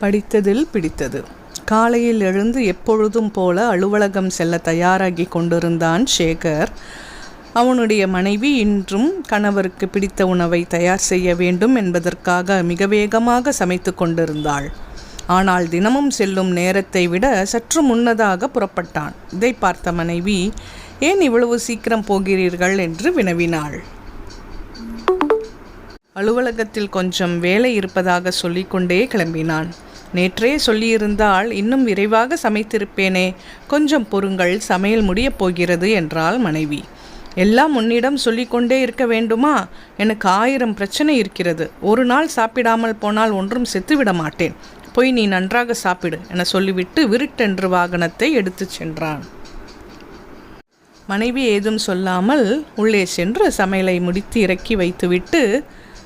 படித்ததில் பிடித்தது. காலையில் எழுந்து எப்பொழுதும் போல அலுவலகம் செல்ல தயாராகி கொண்டிருந்தான் சேகர். அவனுடைய மனைவி இன்றும் கணவருக்கு பிடித்த உணவை தயார் செய்ய வேண்டும் என்பதற்காக மிக வேகமாக சமைத்து கொண்டிருந்தாள். ஆனால் தினமும் செல்லும் நேரத்தை விட சற்று முன்னதாக புறப்பட்டான். இதை பார்த்த மனைவி ஏன் இவ்வளவு சீக்கிரம் போகிறீர்கள்? என்று வினவினாள். அலுவலகத்தில் கொஞ்சம் வேலை இருப்பதாக சொல்லிக்கொண்டே கிளம்பினான். நேற்றே சொல்லியிருந்தால் இன்னும் விரைவாக சமைத்திருப்பேனே கொஞ்சம் பொறுங்கள் சமையல் முடியப் போகிறது என்றாள் மனைவி. எல்லாம் உன்னிடம் சொல்லிக்கொண்டே இருக்க வேண்டுமா? எனக்கு ஆயிரம் பிரச்சனை இருக்கிறது. ஒரு நாள் சாப்பிடாமல் போனால் ஒன்றும் செத்துவிட மாட்டேன். போய் நீ நன்றாக சாப்பிடு என சொல்லிவிட்டு விருட்டென்று வாகனத்தை எடுத்துச் சென்றான். மனைவி ஏதும் சொல்லாமல் உள்ளே சென்று சமையலை முடித்து இறக்கி வைத்துவிட்டு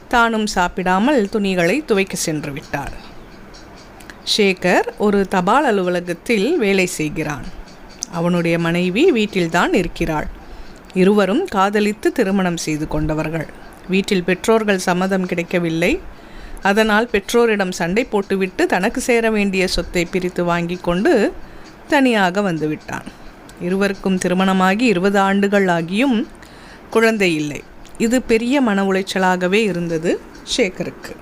தானும் சாப்பிடாமல் துணிகளை துவைக்க சென்று விட்டார். ஷேகர் ஒரு தபால் அலுவலகத்தில் வேலை செய்கிறான். அவனுடைய மனைவி வீட்டில்தான் இருக்கிறாள். இருவரும் காதலித்து திருமணம் செய்து கொண்டவர்கள். வீட்டில் பெற்றோர்கள் சம்மதம் கிடைக்கவில்லை. அதனால் பெற்றோரிடம் சண்டை போட்டுவிட்டு தனக்கு சேர வேண்டிய சொத்தை பிரித்து வாங்கி கொண்டு தனியாக வந்துவிட்டான். இருவருக்கும் திருமணமாகி இருபது ஆண்டுகள் ஆகியும் குழந்தை இல்லை. இது பெரிய மன உளைச்சலாகவே இருந்தது ஷேகருக்கு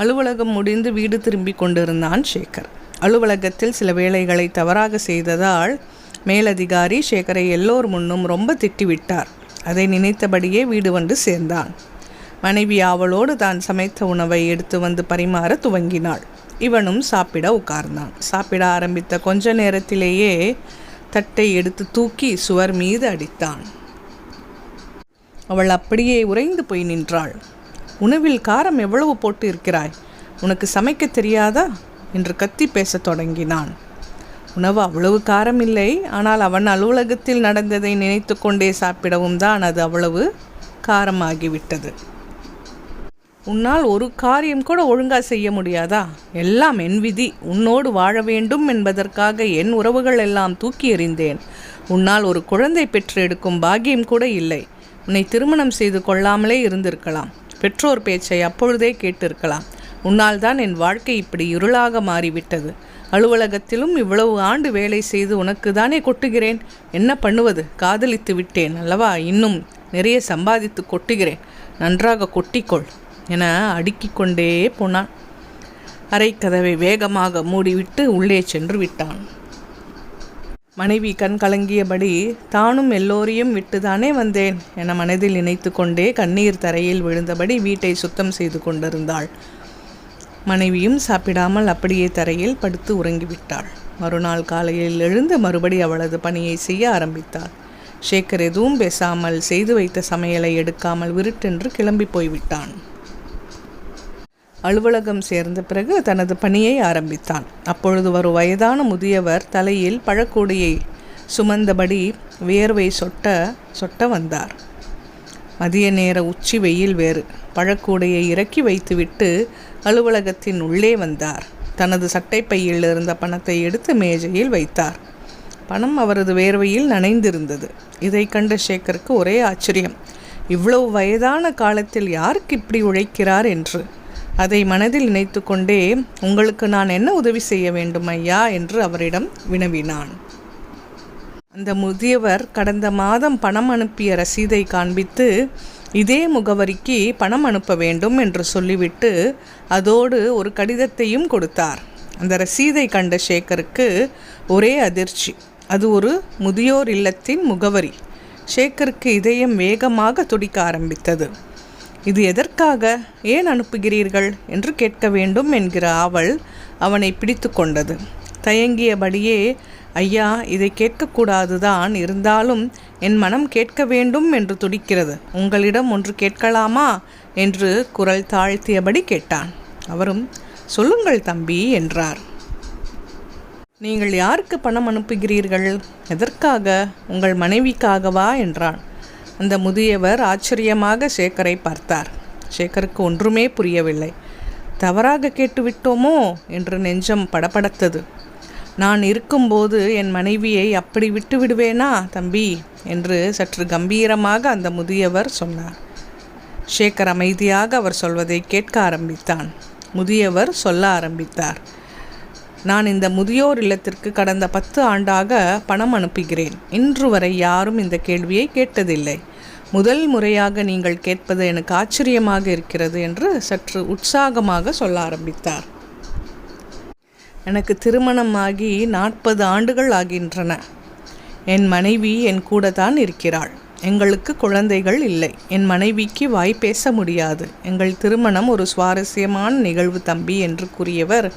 அலுவலகம் முடிந்து வீடு திரும்பி கொண்டிருந்தான் ஷேகர் அலுவலகத்தில் சில வேலைகளை தவறாக செய்ததால் மேலதிகாரி ஷேகரை எல்லோர் முன்னும் ரொம்ப திட்டிவிட்டார். அதை நினைத்தபடியே வீடு வந்து சேர்ந்தான். மனைவி அவளோடு தான் சமைத்த உணவை எடுத்து வந்து பரிமாற துவங்கினாள். இவனும் சாப்பிட உட்கார்ந்தான். சாப்பிட ஆரம்பித்த கொஞ்ச நேரத்திலேயே தட்டை எடுத்து தூக்கி சுவர் மீது அடித்தான். அவள் அப்படியே உறைந்து போய் நின்றாள். உணவில் காரம் எவ்வளவு போட்டு இருக்கிறாய் உனக்கு சமைக்க தெரியாதா? என்று கத்தி பேசத் தொடங்கினான். உணவு அவ்வளவு காரம் இல்லை ஆனால் அவன் அலுவலகத்தில் நடந்ததை நினைத்து கொண்டே சாப்பிடவும் தான் அது அவ்வளவு காரமாகிவிட்டது. உன்னால் ஒரு காரியம் கூட ஒழுங்கா செய்ய முடியாதா? எல்லாம் என் விதி. உன்னோடு வாழ வேண்டும் என்பதற்காக என் உறவுகள் எல்லாம் தூக்கி எறிந்தேன். உன்னால் ஒரு குழந்தை பெற்று எடுக்கும் பாக்கியம் கூட இல்லை. உன்னை திருமணம் செய்து கொள்ளாமலே இருந்திருக்கலாம். பெற்றோர் பேச்சை அப்பொழுதே கேட்டிருக்கலாம். உன்னால் தான் என் வாழ்க்கை இப்படி இருளாக மாறிவிட்டது. அலுவலகத்திலும் இவ்வளவு ஆண்டு வேலை செய்து உனக்கு தானே கொட்டுகிறேன்? என்ன பண்ணுவது? காதலித்து விட்டேன் அல்லவா? இன்னும் நிறைய சம்பாதித்து கொட்டுகிறேன். நன்றாக கொட்டிக்கொள் என அடுக்கிக் கொண்டே போனான். அரைக்கதவை வேகமாக மூடிவிட்டு உள்ளே சென்று விட்டான். மனைவி கண் கலங்கியபடி தானும் எல்லோரையும் விட்டுதானே வந்தேன் என மனதில் நினைத்து கொண்டே கண்ணீர் தரையில் விழுந்தபடி வீட்டை சுத்தம் செய்து கொண்டிருந்தாள். மனைவியும் சாப்பிடாமல் அப்படியே தரையில் படுத்து உறங்கிவிட்டாள். மறுநாள் காலையில் எழுந்து மறுபடி அவளது பணியை செய்ய ஆரம்பித்தாள். ஷேகர் எதுவும் பேசாமல் செய்து வைத்த சமையலை எடுக்காமல் விருட்டென்று கிளம்பி போய்விட்டான். அலுவலகம் சேர்ந்த பிறகு தனது பணியை ஆரம்பித்தான். அப்பொழுது ஒரு வயதான முதியவர் தலையில் பழக்கூடையை சுமந்தபடி வியர்வை சொட்ட சொட்ட வந்தார். மதிய நேர உச்சி வெயில் வேறு. பழக்கூடையை இறக்கி வைத்துவிட்டு அலுவலகத்தின் உள்ளே வந்தார். தனது சட்டைப்பையில் இருந்த பணத்தை எடுத்து மேஜையில் வைத்தார். பணம் அவரது வேர்வையில் நனைந்திருந்தது. இதை கண்ட சேகருக்கு ஒரே ஆச்சரியம். இவ்வளவு வயதான காலத்தில் யாருக்கு இப்படி உழைக்கிறார் என்று. அதை மனதில் நினைத்து கொண்டே உங்களுக்கு நான் என்ன உதவி செய்ய வேண்டும் ஐயா? என்று அவரிடம் வினவினான். அந்த முதியவர் கடந்த மாதம் பணம் அனுப்பிய ரசீதை காண்பித்து இதே முகவரிக்கு பணம் அனுப்ப வேண்டும் என்று சொல்லிவிட்டு அதோடு ஒரு கடிதத்தையும் கொடுத்தார். அந்த ரசீதை கண்ட சேகருக்கு ஒரே அதிர்ச்சி. அது ஒரு முதியோர் இல்லத்தின் முகவரி. ஷேக்கருக்கு இதயம் வேகமாக துடிக்க ஆரம்பித்தது. இது எதற்காக ஏன் அனுப்புகிறீர்கள் என்று கேட்க வேண்டும் என்கிற ஆவல் அவனை பிடித்து கொண்டது. தயங்கியபடியே ஐயா இதை கேட்கக்கூடாதுதான். இருந்தாலும் என் மனம் கேட்க வேண்டும் என்று துடிக்கிறது. உங்களிடம் ஒன்று கேட்கலாமா என்று குரல் தாழ்த்தியபடி கேட்டான். அவரும் சொல்லுங்கள் தம்பி என்றார். நீங்கள் யாருக்கு பணம் அனுப்புகிறீர்கள்? எதற்காக? உங்கள் மனைவிக்காகவா? என்றான். அந்த முதியவர் ஆச்சரியமாக சேகரை பார்த்தார். சேகருக்கு ஒன்றுமே புரியவில்லை. தவறாக கேட்டுவிட்டோமோ? என்று நெஞ்சம் படபடத்தது. நான் இருக்கும்போது என் மனைவியை அப்படி விட்டு விடுவேனா தம்பி? என்று சற்று கம்பீரமாக அந்த முதியவர் சொன்னார். ஷேகர் அமைதியாக அவர் சொல்வதை கேட்க ஆரம்பித்தான். முதியவர் சொல்ல ஆரம்பித்தார். நான் இந்த முதியோர் இல்லத்திற்கு கடந்த பத்து ஆண்டாக பணம் அனுப்புகிறேன். இன்று வரை யாரும் இந்த கேள்வியை கேட்டதில்லை. முதல் முறையாக நீங்கள் கேட்பது எனக்கு ஆச்சரியமாக இருக்கிறது என்று சற்று உற்சாகமாக சொல்ல ஆரம்பித்தார். எனக்கு திருமணமாகி நாற்பது ஆண்டுகள் ஆகின்றன. என் மனைவி என் கூட தான் இருக்கிறாள். எங்களுக்கு குழந்தைகள் இல்லை. என் மனைவிக்கு வாய் பேச முடியாது. எங்கள் திருமணம் ஒரு சுவாரஸ்யமான நிகழ்வு தம்பி என்று கூறியவர்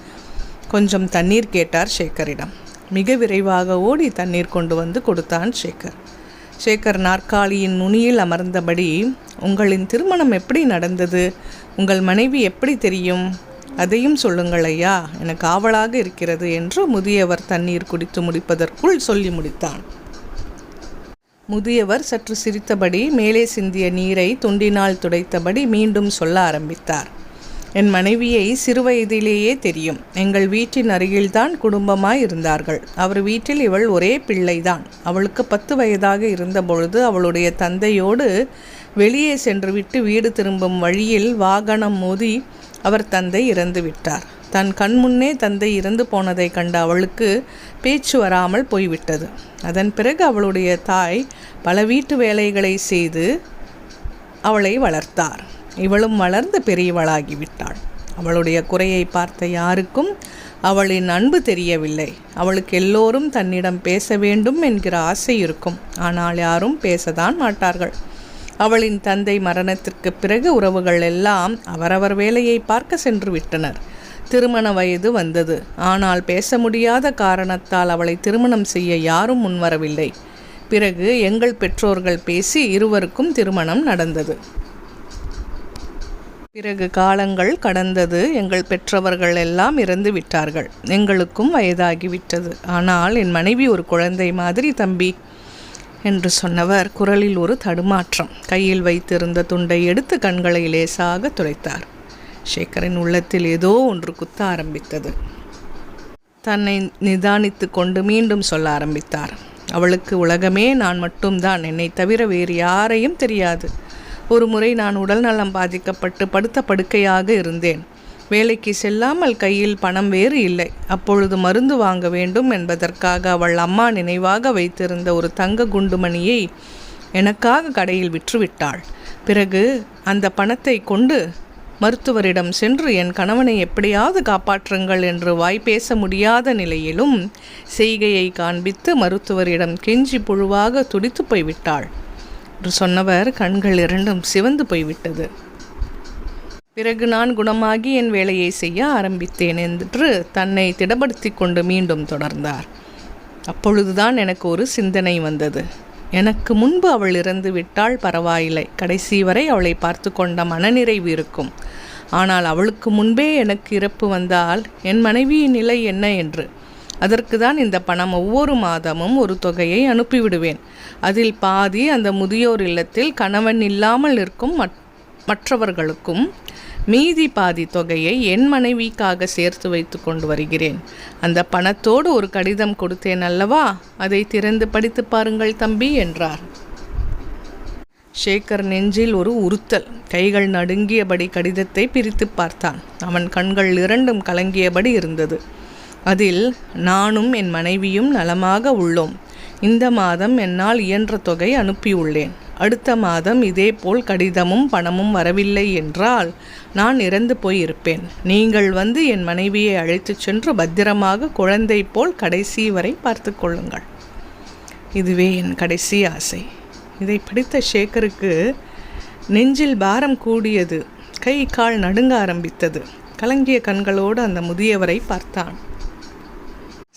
கொஞ்சம் தண்ணீர் கேட்டார் சேகரிடம். மிக விரைவாக ஓடி தண்ணீர் கொண்டு வந்து கொடுத்தான் சேகர். சேகர் நாற்காலியின் நுனியில் அமர்ந்தபடி உங்களின் திருமணம் எப்படி நடந்தது? உங்கள் மனைவி எப்படி தெரியும்? அதையும் சொல்லுங்கள் ஐயா எனக்கு ஆவலாக இருக்கிறது என்று முதியவர் தண்ணீர் குடித்து முடிப்பதற்குள் சொல்லி முடித்தான். முதியவர் சற்று சிரித்தபடி மேலே சிந்திய நீரை துண்டினால் துடைத்தபடி மீண்டும் சொல்ல ஆரம்பித்தார். என் மனைவியை சிறுவயதிலேயே தெரியும். எங்கள் வீட்டின் அருகில்தான் குடும்பமாய் இருந்தார்கள் அவர் வீட்டில் இவள் ஒரே பிள்ளைதான். அவளுக்கு பத்து வயதாக இருந்தபொழுது அவளுடைய தந்தையோடு வெளியே சென்றுவிட்டு வீடு திரும்பும் வழியில் வாகனம் மோதி அவர் தந்தை இறந்து விட்டார் தன் கண்முன்னே தந்தை இறந்து போனதை கண்ட அவளுக்கு பேச்சு வராமல் போய்விட்டது. அதன் பிறகு அவளுடைய தாய் பல வீட்டு வேலைகளை செய்து அவளை வளர்த்தார். இவளும் வளர்ந்து பெரியவளாகிவிட்டாள். அவளுடைய குறையை பார்த்த யாருக்கும் அவளின் அன்பு தெரியவில்லை. அவளுக்கு எல்லோரும் தன்னிடம் பேச வேண்டும் என்கிற ஆசை இருக்கும். ஆனால் யாரும் பேசதான் மாட்டார்கள். அவளின் தந்தை மரணத்திற்கு பிறகு உறவுகள் எல்லாம் அவரவர் வேலையை பார்க்க சென்று விட்டனர். திருமண வயது வந்தது. ஆனால் பேச முடியாத காரணத்தால் அவளை திருமணம் செய்ய யாரும் முன்வரவில்லை. பிறகு எங்கள் பெற்றோர்கள் பேசி இருவருக்கும் திருமணம் நடந்தது. பிறகு காலங்கள் கடந்தது எங்கள் பெற்றவர்கள் எல்லாம் இறந்து விட்டார்கள். எங்களுக்கும் வயதாகிவிட்டது. ஆனால் என் மனைவி ஒரு குழந்தை மாதிரி தம்பி என்று சொன்னவர் குரலில் ஒரு தடுமாற்றம். கையில் வைத்திருந்த துண்டை எடுத்து கண்களை லேசாக துளைத்தார் சேகரின் உள்ளத்தில் ஏதோ ஒன்று குத்த ஆரம்பித்தது. தன்னை நிதானித்து கொண்டு மீண்டும் சொல்ல ஆரம்பித்தார். அவளுக்கு உலகமே நான் மட்டும்தான். என்னை தவிர வேறு யாரையும் தெரியாது. ஒரு முறை நான் உடல்நலம் பாதிக்கப்பட்டு படுத்த படுக்கையாக இருந்தேன். வேலைக்கு செல்லாமல் கையில் பணம் வேறு இல்லை. அப்பொழுது மருந்து வாங்க வேண்டும் என்பதற்காக அவள் அம்மா நினைவாக வைத்திருந்த ஒரு தங்க குண்டுமணியை எனக்காக கடையில் விற்றுவிட்டாள். பிறகு அந்த பணத்தை கொண்டு மருத்துவரிடம் சென்று என் கணவனை எப்படியாவது காப்பாற்றுங்கள் என்று வாய் பேச முடியாத நிலையிலும் செய்கையை காண்பித்து மருத்துவரிடம் கெஞ்சி புழுவாக துடித்து போய்விட்டாள். என்று சொன்னவர் கண்கள் இரண்டும் சிவந்து போய்விட்டது. பிறகு நான் குணமாகி என் வேலையை செய்ய ஆரம்பித்தேன் என்று தன்னை திடப்படுத்தி கொண்டு மீண்டும் தொடர்ந்தார். அப்பொழுதுதான் எனக்கு ஒரு சிந்தனை வந்தது. எனக்கு முன்பு அவள் இறந்து விட்டால் பரவாயில்லை. கடைசி வரை அவளை பார்த்து கொண்ட மனநிறைவு இருக்கும். ஆனால் அவளுக்கு முன்பே எனக்கு இறப்பு வந்தால் என் மனைவியின் நிலை என்ன என்று அதற்கு தான் இந்த பணம் ஒவ்வொரு மாதமும் ஒரு தொகையை அனுப்பிவிடுவேன். அதில் பாதி அந்த முதியோர் இல்லத்தில் கணவன் இல்லாமல் இருக்கும் மற்றவர்களுக்கும் மீதி பாதி தொகையை என் மனைவிக்காக சேர்த்து வைத்து கொண்டு வருகிறேன். அந்த பணத்தோடு ஒரு கடிதம் கொடுத்தேன் அல்லவா? அதை திறந்து படித்து பாருங்கள் தம்பி என்றார். ஷேகர் நெஞ்சில் ஒரு உறுத்தல். கைகள் நடுங்கியபடி கடிதத்தை பிரித்து பார்த்தான். அவன் கண்கள் இரண்டும் கலங்கியபடி இருந்தது. அதில் நானும் என் மனைவியும் நலமாக உள்ளோம். இந்த மாதம் என்னால் இயன்ற தொகை அனுப்பியுள்ளேன். அடுத்த மாதம் இதேபோல் கடிதமும் பணமும் வரவில்லை என்றால் நான் இறந்து போயிருப்பேன். நீங்கள் வந்து என் மனைவியை அழைத்துச் சென்று பத்திரமாக குழந்தை போல் கடைசி வரை பார்த்து கொள்ளுங்கள். இதுவே என் கடைசி ஆசை. இதை படித்த ஷேகருக்கு நெஞ்சில் பாரம் கூடியது. கை கால் நடுங்க ஆரம்பித்தது. கலங்கிய கண்களோடு அந்த முதியவரை பார்த்தான்.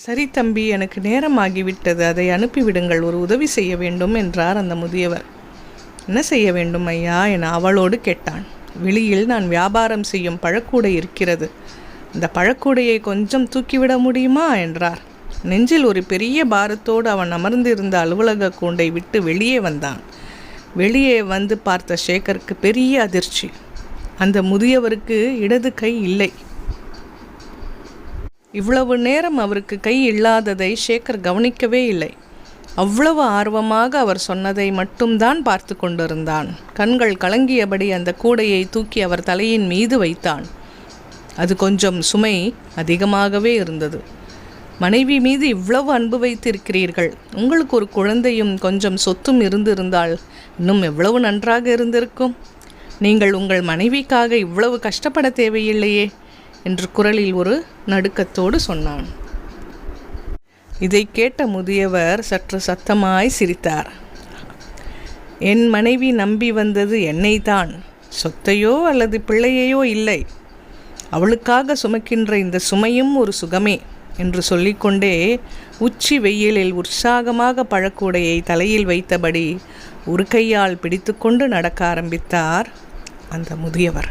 சரி தம்பி எனக்கு நேரம் ஆகிவிட்டது அதை அனுப்பிவிடுங்கள். ஒரு உதவி செய்ய வேண்டும் என்றார் அந்த முதியவர். என்ன செய்ய வேண்டும் ஐயா என அவளோடு கேட்டான். வெளியில் நான் வியாபாரம் செய்யும் பழக்கூடை இருக்கிறது. அந்த பழக்கூடையை கொஞ்சம் தூக்கிவிட முடியுமா என்றார். நெஞ்சில் ஒரு பெரிய பாரத்தோடு அவன் அமர்ந்திருந்த அலுவலக கூண்டை விட்டு வெளியே வந்தான். வெளியே வந்து பார்த்த சேகருக்கு பெரிய அதிர்ச்சி. அந்த முதியவருக்கு இடது கை இல்லை. இவ்வளவு நேரம் அவருக்கு கை இல்லாததை சேகர் கவனிக்கவே இல்லை. அவ்வளவு ஆர்வமாக அவர் சொன்னதை மட்டும்தான் பார்த்து கொண்டிருந்தான். கண்கள் கலங்கியபடி அந்த கூடையை தூக்கி அவர் தலையின் மீது வைத்தான். அது கொஞ்சம் சுமை அதிகமாகவே இருந்தது. மனைவி மீது இவ்வளவு அன்பு வைத்திருக்கிறீர்கள். உங்களுக்கு ஒரு குழந்தையும் கொஞ்சம் சொத்தும் இருந்திருந்தால் இன்னும் எவ்வளவு நன்றாக இருந்திருக்கும்? நீங்கள் உங்கள் மனைவிக்காக இவ்வளவு கஷ்டப்பட தேவையில்லையே. என்று குரலில் ஒரு நடுக்கத்தோடு சொன்னான். இதை கேட்ட முதியவர் சற்று சத்தமாய் சிரித்தார். என் மனைவி நம்பி வந்தது என்னைத்தான். சொத்தையோ அல்லது பிள்ளையையோ இல்லை. அவளுக்காக சுமக்கின்ற இந்த சுமையும் ஒரு சுகமே என்று சொல்லிக்கொண்டே உச்சி வெயிலில் உற்சாகமாக பழக்கூடையை தலையில் வைத்தபடி ஒரு கையால் பிடித்துக்கொண்டு நடக்க ஆரம்பித்தார் அந்த முதியவர்.